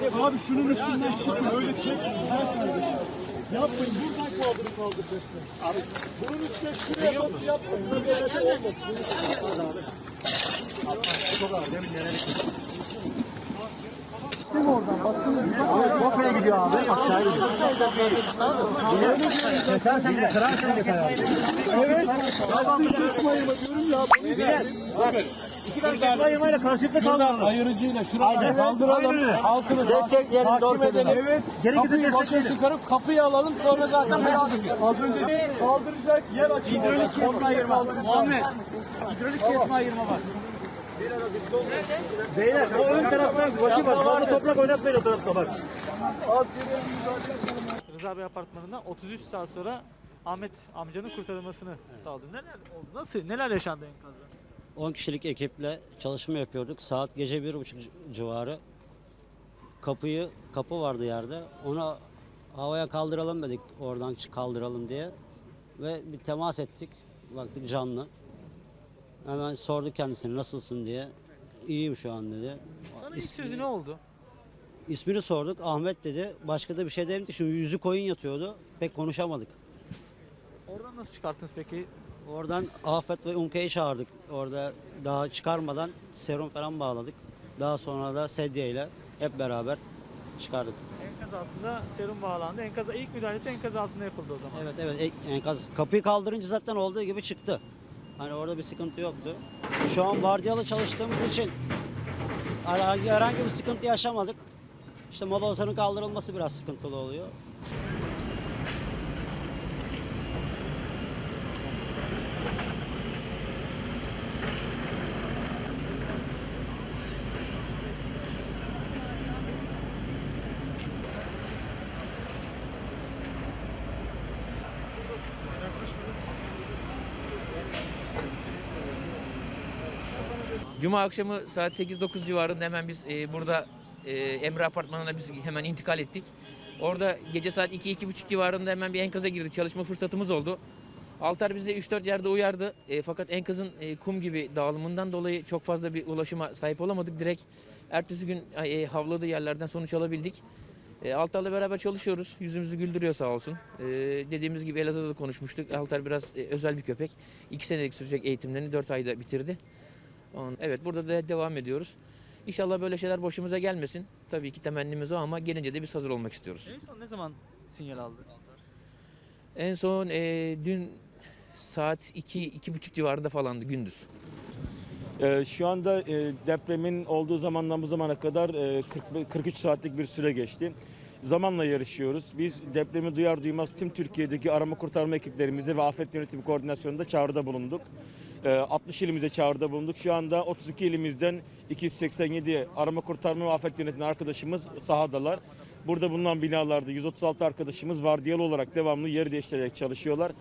Abi şunun üstünden çıkın öyle çek. Yapmayın buradan kaldırıp kaldıracaksın. Abi bunun üstüne şuraya bas yapmayın. Böyle olmaz. Kafaya gidiyor abi. Aşağıya gidiyor. Keser sen de kırar sen de kayar. Evet. Lastiği kesmeyin diyorum ya. bunu izleyin. İki tane kesme ayırmayla karşılıklı kaldıralım. Ayırıcıyla şuradan kaldıralım. Altını Destekleyelim, takip edelim. Evet. Kapıyı başa çıkarıp kapıyı alalım sonra zaten çıkıyor. Az önce kaldıracak yer açın. Hidrolik kesme ayırma. Muhammed. Hidrolik kesme ayırma var. Beyler o ön taraftan başı var. Fazla toprak oynatmayın o tarafta bak. Rıza Bey apartmanından 33 saat sonra Ahmet amcanın kurtarılmasını sağladı. Neler oldu? Nasıl? Neler yaşandı enkazda? 10 kişilik ekiple çalışma yapıyorduk. Saat gece bir buçuk civarı. Kapıyı, kapı vardı yerde. Onu havaya kaldıralım dedik oradan kaldıralım diye. Ve bir temas ettik. Baktık canlı. Hemen sorduk kendisine nasılsın diye. İyiyim şu an dedi. Sana ilk sözü ne oldu? İsmini sorduk. Ahmet dedi. Başka da bir şey demedi. Şimdi yüzü koyun yatıyordu. Pek konuşamadık. Oradan nasıl çıkarttınız peki? Oradan Afet ve Umke'yi çağırdık. Orada daha çıkarmadan serum falan bağladık. Daha sonra da sedye ile hep beraber çıkardık. Enkaz altında serum bağlandı. Enkaza ilk müdahalesi enkaz altında yapıldı o zaman. Evet evet e- enkaz kapıyı kaldırınca zaten olduğu gibi çıktı. Hani orada bir sıkıntı yoktu. Şu an vardiyalı çalıştığımız için herhangi, herhangi bir sıkıntı yaşamadık. İşte molozların kaldırılması biraz sıkıntılı oluyor. Cuma akşamı saat 8-9 civarında hemen biz e, burada e, Emre Apartmanı'na biz hemen intikal ettik. Orada gece saat 2-2.30 civarında hemen bir enkaza girdik. Çalışma fırsatımız oldu. Altar bize 3-4 yerde uyardı. E, fakat enkazın e, kum gibi dağılımından dolayı çok fazla bir ulaşıma sahip olamadık. Direkt ertesi gün e, havladığı yerlerden sonuç alabildik. E, Altar'la beraber çalışıyoruz. Yüzümüzü güldürüyor sağ olsun. E, dediğimiz gibi Elazığ'da da konuşmuştuk. Altar biraz e, özel bir köpek. 2 senelik sürecek eğitimlerini 4 ayda bitirdi. On- Evet burada da devam ediyoruz. İnşallah böyle şeyler başımıza gelmesin. Tabii ki temennimiz o ama gelince de biz hazır olmak istiyoruz. En son ne zaman sinyal aldı? En son e, dün saat 2 iki, buçuk civarında falandı gündüz. Ee, şu anda e, depremin olduğu zamandan bu zamana kadar e, 40, 43 saatlik bir süre geçti. Zamanla yarışıyoruz. Biz depremi duyar duymaz tüm Türkiye'deki arama kurtarma ekiplerimize ve afet yönetimi koordinasyonunda çağrıda bulunduk. Ee, 60 ilimize çağrıda bulunduk. Şu anda 32 ilimizden 287 arama kurtarma ve afet yönetimi arkadaşımız sahadalar. Burada bulunan binalarda 136 arkadaşımız vardiyalı olarak devamlı yer değiştirerek çalışıyorlar.